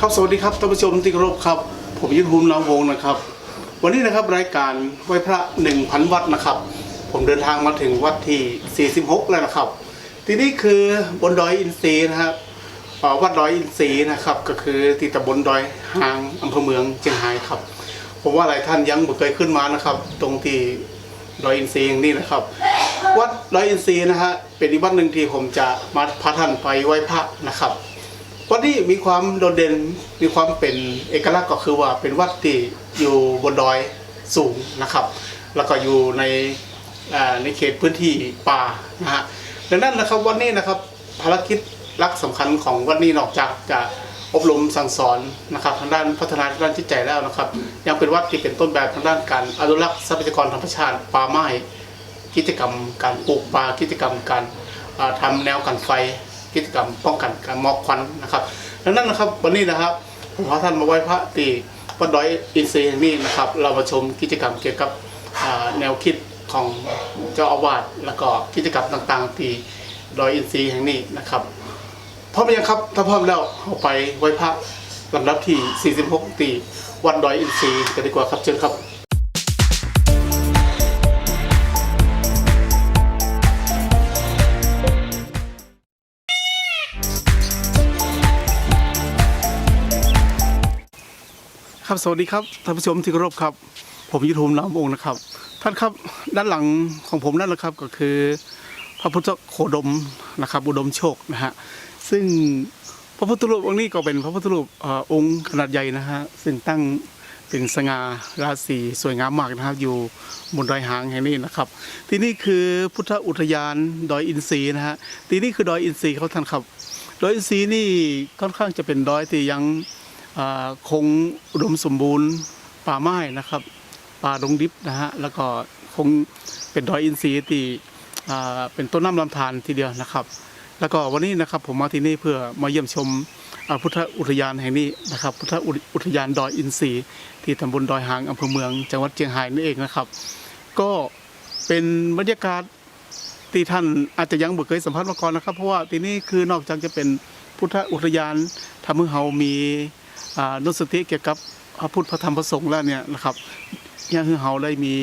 ครับสวัสดีครับท่านผู้ชมที่เคารพครับ ผมยุทธภูมิน้องวงนะครับ วันนี้นะครับรายการไหว้พระ1,000วัดนะครับ ผมเดินทางมาถึงวัดที่ 46 แล้วนะครับ ที่นี่คือบนดอยอินทรีนะครับวัดดอยอินทรีนะครับ ก็คือที่ตำบลดอยหางอำเภอเมืองเชียงรายครับ ผมว่าหลายท่านยังไม่เคยขึ้นมานะครับ ตรงที่ดอยอินทรีย์อย่างนี้นะครับ วัดดอยอินทรีย์นะฮะเป็นอีกวัดหนึ่งที่ผมจะมาพาท่านไปไหว้พระนะครับ วัดนี้มีความโดดเด่นมีความเป็นเอกลักษณ์ก็คือว่าเป็นวัดที่อยู่บนดอยสูงนะครับ แล้วก็อยู่ในในเขตพื้นที่ป่านะฮะดังนั้นนะครับวันนี้นะครับภารกิจลักสำคัญของวัดนี้นอกจากจะอบรมสั่งสอนนะครับทางด้านพัฒนาด้านจิตใจแล้วนะครับ ยังเป็นวัดที่เป็นต้นแบบทางด้านการอนุรักษ์ทรัพยากรธรรมชาติป่าไม้กิจกรรมการปลูกป่ากิจกรรมการอ่าทำแนวกันไฟ กิจกรรมป้องกันการหมอกควันนะครับดังนั้นนะครับวันนี้นะครับผมพาท่านมาไหว้พระตีวัดดอยอินทรีย์แห่งนี้นะครับ เรามาชมกิจกรรมเกี่ยวกับแนวคิดของเจ้าอาวาสแล้วก็กิจกรรมต่างๆ ที่ดอยอินทรีย์แห่งนี้นะครับพร้อมยังครับถ้าพร้อมแล้วเอาไปไหว้พระลำดับที่ 46 ตีวัดดอยอินทรีย์กันดีกว่าครับเชิญครับ ครับสวัสดีครับท่านผู้ชมที่เคารพครับ ผมยุทธภูมิน้ำองค์นะครับ ท่านครับด้านหลังของผมนั่นแหละครับก็คือ พระพุทธโคดมนะครับอุดมโชคนะฮะซึ่งพระพุทธรูปองค์นี้ก็เป็นพระพุทธรูปอองค์ขนาดใหญ่นะฮะซึ่งตั้งเป็นสง่าราศีสวยงามมากนะครับ อยู่บนดอยหางแห่งนี้นะครับ ที่นี่คือพุทธอุทยานดอยอินทรีย์นะฮะที่นี่คือดอยอินทรีย์เขาท่านครับ ดอยอินทรีย์นี่ค่อนข้างจะเป็นดอยที่ยัง คงอุดมสมบูรณ์ป่าไม้นะครับ ป่าดงดิบนะฮะแล้วก็คงเป็นดอยอินทรีย์ที่เป็นต้นน้ำลำธารทีเดียวนะครับ แล้วก็วันนี้นะครับผมมาที่นี่เพื่อมาเยี่ยมชมพุทธอุทยานแห่งนี้นะครับ พุทธอุทยานดอยอินทรีย์ที่ตำบลดอยหางอำเภอเมืองจังหวัดเชียงรายนี่เองนะครับ ก็เป็นบรรยากาศที่ท่านอาจจะยังไม่เคยสัมผัสมาก่อนนะครับ เพราะว่าที่นี่คือนอกจากจะเป็นพุทธอุทยานทำให้เรามี นุสติเกี่ยวกับพระพุทธพระธรรมพระสงฆ์แล้วเนี่ยนะครับยังคือเฮาได้มี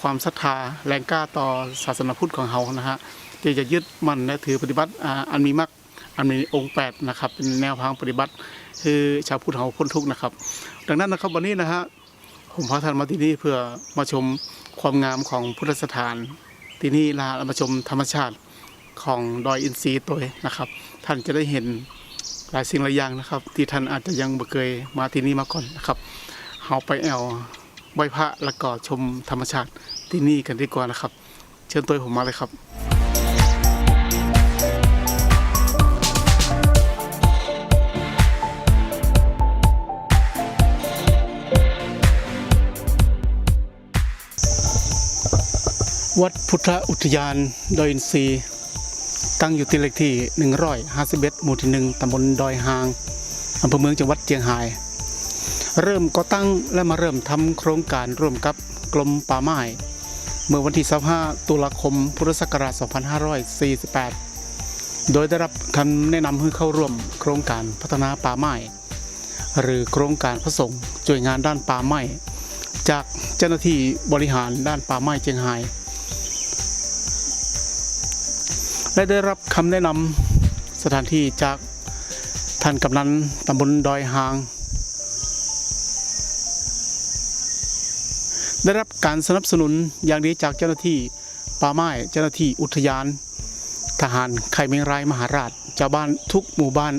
ความศรัทธาแรงกล้าต่อศาสนาพุทธของเฮานะฮะที่จะยึดมั่นและถือปฏิบัติอันมีมรรคอันมีองค์แปดนะครับเป็นแนวทางปฏิบัติ คือชาวพุทธเฮาพ้นทุกข์นะครับ ดังนั้นนะครับวันนี้นะฮะผมพาท่านมาที่นี่เพื่อมาชมความงามของพุทธสถาน ที่นี่ลามาชมธรรมชาติของดอยอินทรีย์ตัวนะครับ ท่านจะได้เห็น หลายสิ่งหลายอย่างนะครับ ที่ท่านอาจจะยังไม่เคยมาที่นี่มาก่อนนะครับเฮาไปแอวไหว้พระแล้วก็ชมธรรมชาติที่นี่กันดีกว่านะครับ เชิญตัวผมมาเลยครับวัดพุทธอุทยานดอยอินทรีย์ ตั้งอยู่ที่เลขที่ 151 หมู่ที่ 1ตำบลดอยหางอำเภอเมืองจังหวัดเชียงราย เริ่มก่อตั้งและมาเริ่มทำโครงการร่วมกับกรมป่าไม้เมื่อวันที่ 25 ตุลาคม พุทธศักราช 2548 โดยได้รับคำแนะนำให้เข้าร่วมโครงการพัฒนาป่าไม้หรือโครงการผสมช่วยงานด้านป่าไม้จากเจ้าหน้าที่บริหารด้านป่าไม้เชียงราย และได้รับคำแนะนำสถานที่จากท่านกำนันตำบลดอยหาง ได้รับการสนับสนุนอย่างดีจากเจ้าหน้าที่ป่าไม้เจ้าหน้าที่อุทยาน ทหารไข่เมงรายมหาราชชาวบ้านทุกหมู่บ้าน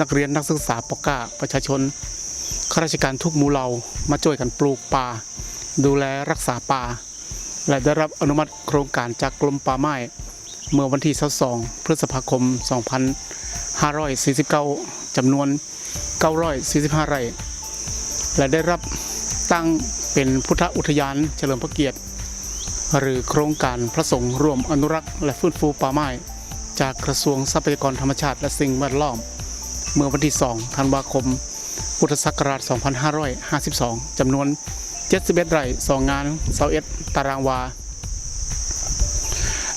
นักเรียนนักศึกษาปกก้าประชาชนข้าราชการทุกหมู่เหล่ามาช่วยกันปลูกป่า ดูแลรักษาป่า และได้รับอนุมัติโครงการจากกรมป่าไม้ เมื่อวันที่22พฤษภาคม 2549จำนวน 945 ไร่ และได้รับตั้งเป็นพุทธอุทยานเฉลิมพระเกียรติ หรือโครงการพระสงฆ์ร่วมอนุรักษ์และฟื้นฟูป่าไม้ จากกระทรวงทรัพยากรธรรมชาติและสิ่งแวดล้อม เมื่อวันที่ 2 ธันวาคม พุทธศักราช 2552จำนวน 71 ไร่ 2 งาน21ตารางวา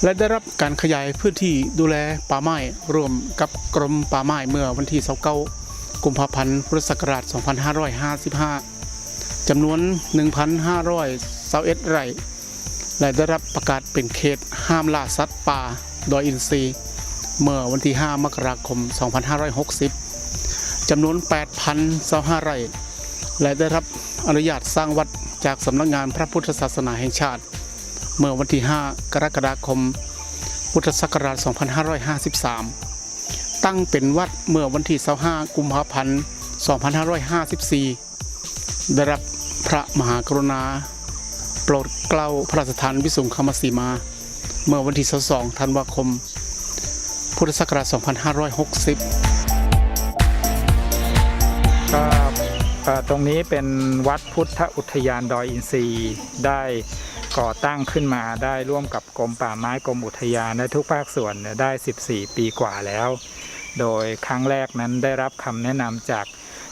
และได้รับการขยายพื้นที่ดูแลป่าไม้ร่วมกับกรมป่าไม้เมื่อวันที่29กุมภาพันธ์พุทธศักราช 2555 จำนวน 1,521ไร่ และได้รับประกาศเป็นเขตห้ามล่าสัตว์ป่าดอยอินทรีเมื่อวันที่ 5 มกราคม 2560 จำนวน 8,025ไร่ และได้รับอนุญาตสร้างวัดจากสำนักงานพระพุทธศาสนาแห่งชาติ เมื่อวันที่ 5 กรกฎาคม พุทธศักราช 2553 ตั้งเป็นวัดเมื่อวันที่ 25 กุมภาพันธ์ 2554 ได้รับพระมหากรุณา โปรดเกล้าพระราชทานวิสุงคมสีมา เมื่อวันที่ 22 ธันวาคม พุทธศักราช 2560ก็ตรงนี้เป็นวัดพุทธอุทยานดอยอินทรีย์ได้ ก่อตั้งขึ้นมาได้ร่วมกับกรมป่าไม้กรมอุทยานและทุกภาคส่วนได้ 14 ปีกว่าแล้ว โดยครั้งแรกนั้นได้รับคำแนะนำจาก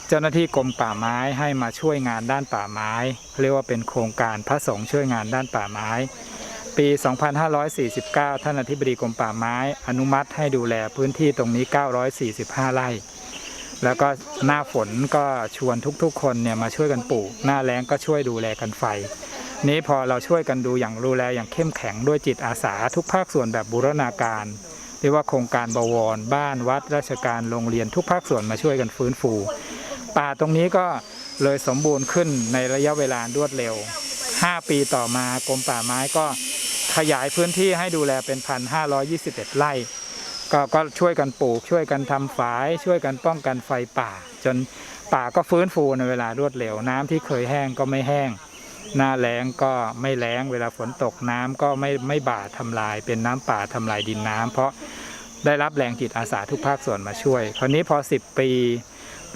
เจ้าหน้าที่กรมป่าไม้ให้มาช่วยงานด้านป่าไม้ เรียกว่าเป็นโครงการพระสงฆ์ช่วยงานด้านป่าไม้ ปี 2549 ท่านอธิบดีกรมป่าไม้ อนุมัติให้ดูแลพื้นที่ตรงนี้ 945 ไร่ แล้วก็หน้าฝนก็ชวนทุกๆ คนเนี่ยมาช่วยกันปลูก หน้าแล้งก็ช่วยดูแลกันไฟ นี้พอเราช่วยกันดูอย่างดูแลอย่างเข้มแข็งด้วยจิตอาสาทุกภาคส่วนแบบบูรณาการเรียกว่าโครงการบวร บ้านวัด ราชการโรงเรียนทุกภาคส่วนมาช่วยกันฟื้นฟู ป่าตรงนี้ก็เลยสมบูรณ์ขึ้นในระยะเวลารวดเร็ว 5 ปีต่อมากรมป่าไม้ก็ขยายพื้นที่ให้ดูแลเป็น 1,521 ไร่ก็ก็ช่วยกันปลูก ช่วยกันทำฝาย ช่วยกันป้องกันไฟป่า จนป่าก็ฟื้นฟูในเวลารวดเร็วน้ำที่เคยแห้งก็ไม่แห้ง หน้าแล้งก็ไม่แล้ง เวลาฝนตกน้ำก็ไม่ไม่บาดทำลาย เป็นน้ำป่าทำลายดินน้ำเพราะได้รับแรงจิตอาสาทุกภาคส่วนมาช่วย คราวนี้พอ 10 ปี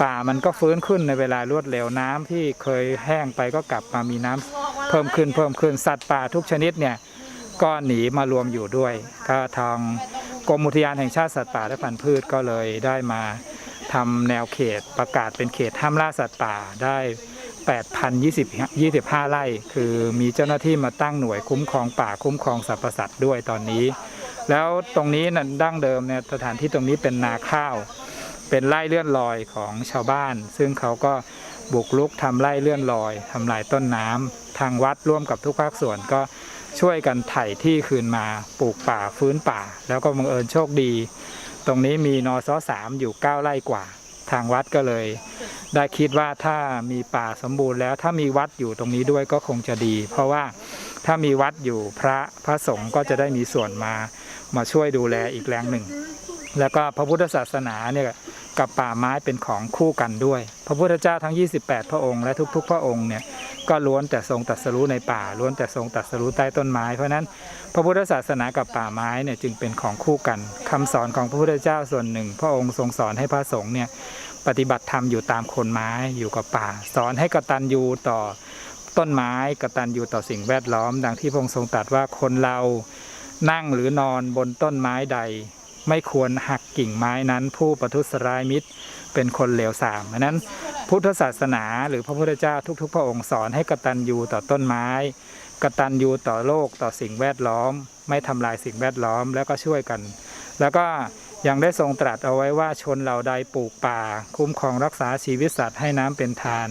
ป่ามันก็ฟื้นขึ้นในเวลารวดเร็วน้ำที่เคยแห้งไปก็กลับมามีน้ำเพิ่มขึ้นเพิ่มขึ้นสัตว์ป่าทุกชนิดเนี่ยก็หนีมารวมอยู่ด้วย ก็ทางกรมอุทยานแห่งชาติสัตว์ป่าและพันธุ์พืชก็เลยได้มาทำแนวเขตประกาศเป็นเขตห้ามล่าสัตว์ป่าได้ 8,025 ไร่ คือมีเจ้าหน้าที่มาตั้งหน่วยคุ้มครองป่าคุ้มครองสรรพสัตว์ด้วยตอนนี้ แล้วตรงนี้นั่นดั้งเดิมเนี่ยสถานที่ตรงนี้เป็นนาข้าว เป็นไร่เลื่อนลอยของชาวบ้าน ซึ่งเขาก็บุกรุกทำไร่เลื่อนลอยทำลายต้นน้ำทางวัดร่วมกับทุกภาคส่วนก็ช่วยกันไถ่ที่คืนมาปลูกป่าฟื้นป่า แล้วก็บังเอิญโชคดี ตรงนี้มีนอซอสามอยู่ 9 ไร่กว่า ทางวัดก็เลย ได้คิดว่าถ้ามีป่าสมบูรณ์แล้วถ้ามีวัดอยู่ตรงนี้ด้วยก็คงจะดี เพราะว่าถ้ามีวัดอยู่พระพระสงฆ์ก็จะได้มีส่วนมามาช่วยดูแลอีกแรงหนึ่ง แล้วก็พระพุทธศาสนาเนี่ยกับป่าไม้เป็นของคู่กันด้วย พระพุทธเจ้าทั้ง 28 พระองค์และทุก ๆ พระองค์เนี่ย ก็ล้วนแต่ทรงตรัสรู้ในป่าล้วนแต่ทรงตรัสรู้ใต้ต้นไม้ เพราะนั้นพระพุทธศาสนากับป่าไม้เนี่ยจึงเป็นของคู่กันคำสอนของพระพุทธเจ้าส่วนหนึ่ง พระองค์ทรงสอนให้พระสงฆ์เนี่ยปฏิบัติธรรมอยู่ตามคนไม้อยู่กับป่า สอนให้กตัญญูต่อต้นไม้กตัญญูต่อสิ่งแวดล้อม ดังที่พระองค์ทรงตรัสว่าคนเรานั่งหรือนอนบนต้นไม้ใด ไม่ควรหักกิ่งไม้นั้น ผู้ประทุษร้ายมิตรเป็นคนเหลวทรามเพราะนั้น พุทธศาสนาหรือพระพุทธเจ้าทุก ๆ พระองค์สอนให้กตัญญูต่อต้นไม้ กตัญญูต่อโลกต่อสิ่งแวดล้อม ไม่ทำลายสิ่งแวดล้อมแล้วก็ช่วยกัน แล้วก็ยังได้ทรงตรัสเอาไว้ว่าชนเหล่าใดปลูกป่า คุ้มครองรักษาชีวิตสัตว์ให้น้ำเป็นทาน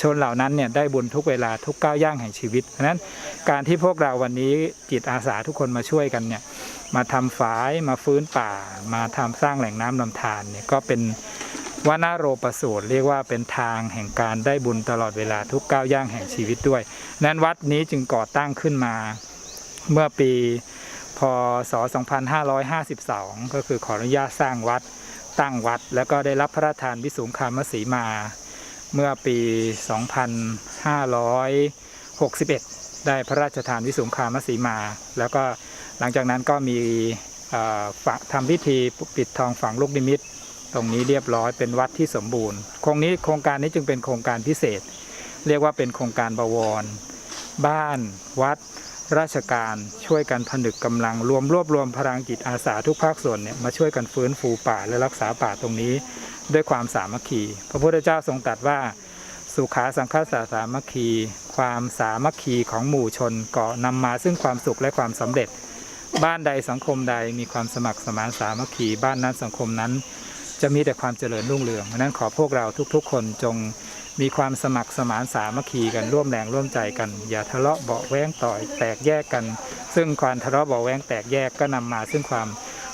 ชนเหล่านั้นเนี่ยได้บุญทุกเวลาทุกก้าวย่างแห่งชีวิตเพราะนั้นการที่พวกเราวันนี้จิตอาสาทุกคนมาช่วยกันเนี่ยมาทำฝายมาฟื้นป่า มาทำสร้างแหล่งน้ำลำธารเนี่ยก็เป็น วานาโรประสูตรเรียกว่าเป็นทางแห่งการได้บุญตลอดเวลาทุกก้าวย่างแห่งชีวิตด้วย นั้นวัดนี้จึงก่อตั้งขึ้นมาเมื่อปีพศ 2552 ก็คือขออนุญาตสร้างวัดตั้งวัด แล้วก็ได้รับพระราชทานวิสุงคามสีมา เมื่อปี 2561 ได้พระราชทานวิสุงคามสีมา แล้วก็หลังจากนั้นก็มีทำพิธีปิดทองฝังลูกนิมิต ตรงนี้เรียบร้อยเป็นวัดที่สมบูรณ์โครงนี้โครงการนี้จึงเป็นโครงการพิเศษ เรียกว่าเป็นโครงการบวร บ้าน วัด ราชการช่วยกันผนึกกำลังรวมรวบรวมพลังจิตอาสาทุกภาคส่วนเนี่ยมาช่วยกันฟื้นฟูป่าและรักษาป่าตรงนี้ ด้วยความสามัคคี พระพุทธเจ้าทรงตรัสว่า สุขาสังคสาสามัคคี ความสามัคคีของหมู่ชนก่อนำมาซึ่งความสุขและความสำเร็จ บ้านใดสังคมใดมีความสมัครสมานสามัคคี บ้านนั้นสังคมนั้น จะมีแต่ความเจริญรุ่งเรืองนั้นขอพวกเราทุกๆ คนจงมีความสมัครสมานสามัคคีกันร่วมแรงร่วมใจกัน อย่าทะเลาะเบาแว้งต่อยแตกแยกกัน ซึ่งความทะเลาะเบาแว้งแตกแยกก็นำมาซึ่งความ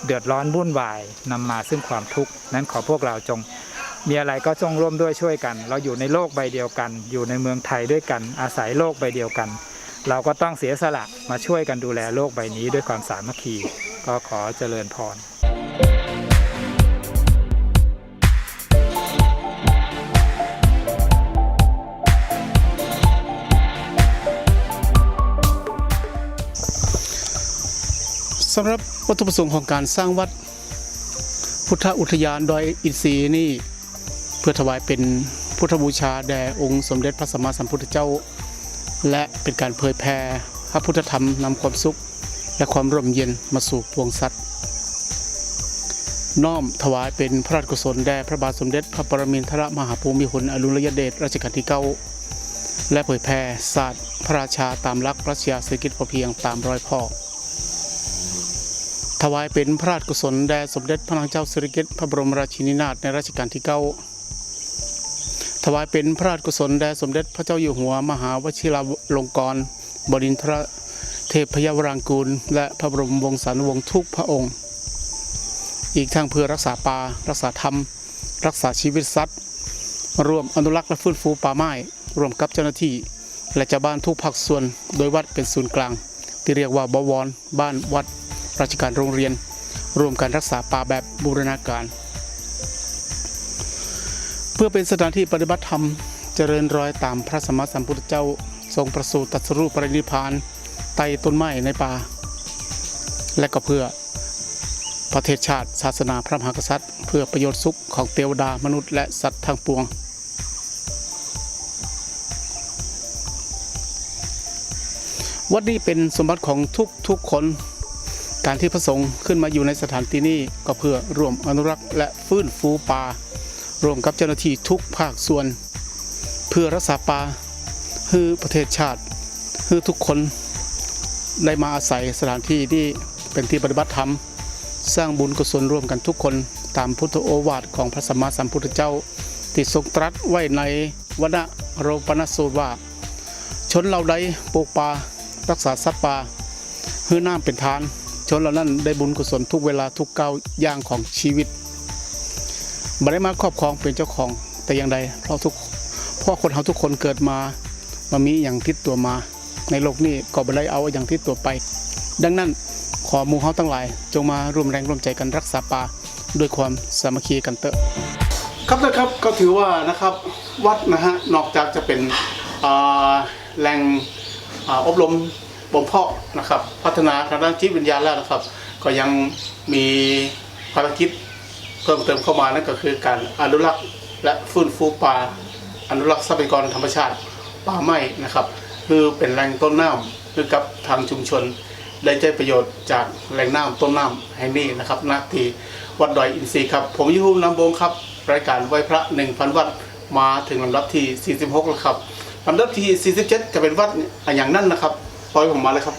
เดือดร้อนวุ่นวายนำมาซึ่งความทุกข์นั้นขอพวกเราจง มีอะไรก็จงร่วมด้วยช่วยกัน เราอยู่ในโลกใบเดียวกัน อยู่ในเมืองไทยด้วยกัน อาศัยโลกใบเดียวกัน เราก็ต้องเสียสละมาช่วยกันดูแลโลกใบนี้ด้วยความสามัคคี ก็ขอเจริญพร สำหรับวัตถุประสงค์ของการสร้างวัด พุทธอุทยานดอยอินทรีย์นี่ เพื่อถวายเป็นพุทธบูชาแด่องค์สมเด็จพระสัมมาสัมพุทธเจ้า และเป็นการเผยแผ่พระพุทธธรรมนำความสุข และความร่มเย็นมาสู่ปวงสัตว์น้อมถวายเป็นพระราชกุศลแด่พระบาทสมเด็จ พระปรมินทรมหาภูมิพลอดุลยเดชรัชกาลที่เก้าและเผยแผ่ศาสตร์พระราชาตามหลักปรัชญาเศรษฐกิจพอเพียงตามรอยพ่อ ถวายเป็นพระราชกุศลแด่สมเด็จพระนางเจ้าสิริกิติ์พระบรมราชินีนาถในรัชกาลที่เก้าถวายเป็นพระราชกุศลแด่สมเด็จพระเจ้าอยู่หัวมหาวชิราลงกรณบดินทรเทพยวรางกูล และพระบรมวงศานุวงศ์ทุกพระองค์ อีกทั้งเพื่อรักษาป่ารักษาธรรม รักษาชีวิตสัตว์ร่วมอนุรักษ์และฟื้นฟูป่าไม้รวมกับเจ้าหน้าที่ และชาวบ้านทุกภาคส่วนโดยวัดเป็นศูนย์กลาง ที่เรียกว่าบวรบ้านวัด ราชการโรงเรียนรวมการรักษาป่าแบบบูรณาการ เพื่อเป็นสถานที่ปฏิบัติธรรมเจริญรอยตามพระสมมาสัมพุทธเจ้า ทรงประสูติตรัสรู้ปรินิพานใต้ต้นไม้ในป่า และก็เพื่อประเทศชาติศาสนาพระมหากษัตริย์ เพื่อประโยชน์สุขของเทวดามนุษย์และสัตว์ทั้งปวงวัดนี้เป็นสมบัติของทุกทุกๆคน การที่พระสงฆ์ขึ้นมาอยู่ในสถานที่นี้ก็เพื่อร่วมอนุรักษ์และฟื้นฟูป่ารวมกับเจ้าหน้าที่ทุกภาคส่วน เพื่อรักษาป่าให้ประเทศชาติให้ทุกคนได้มาอาศัยสถานที่ที่เป็นที่ปฏิบัติธรรม สร้างบุญกุศลร่วมกันทุกคนตามพุทธโอวาทของพระสัมมาสัมพุทธเจ้าที่ทรงตรัสไว้ในวณโรปนสูตรว่า ชนเราใดปลูกป่ารักษาสัตว์ป่าให้น้ำเป็นทาน ชนเหล่านั้นได้บุญกุศลทุกเวลาทุกก้าวย่างของชีวิตบ่ได้มาครอบครองเป็นเจ้าของแต่อย่างใดเพราะทุกเพราะคนเราทุกคนเกิดมามามีอย่างติดตัวมา ในโลกนี้ก็บ่ได้เอาอย่างติดตัวไป ดังนั้นขอมูเฮาทั้งหลาย จงมาร่วมแรงร่วมใจกันรักษาป่าด้วยความสามัคคีกันเถอะครับนะครับก็ถือว่านะครับวัดนะฮะนอกจากจะเป็นแหล่งอบรม บ่มเพาะนะครับ พัฒนาทางด้านจิตวิญญาณแล้วนะครับ ก็ยังมีภารกิจเพิ่มเติมเข้ามานั่นก็คือการอนุรักษ์และฟื้นฟูป่าอนุรักษ์ทรัพยากรธรรมชาติป่าไม้นะครับคือเป็นแหล่งต้นน้ำคือกับทางชุมชนได้ใจประโยชน์จากแหล่งน้ำต้นน้ำแห่งนี้นะครับณที่วัดดอยอินทรีย์ครับ ผมยุหุมน้ำบงครับ รายการไหว้พระ 1,000 วัดมาถึงลำดับที่ 46 แล้วครับลำดับที่ 47 จะเป็นวัดอะอย่างนั้นนะครับ ซอยผมมาเลยครับ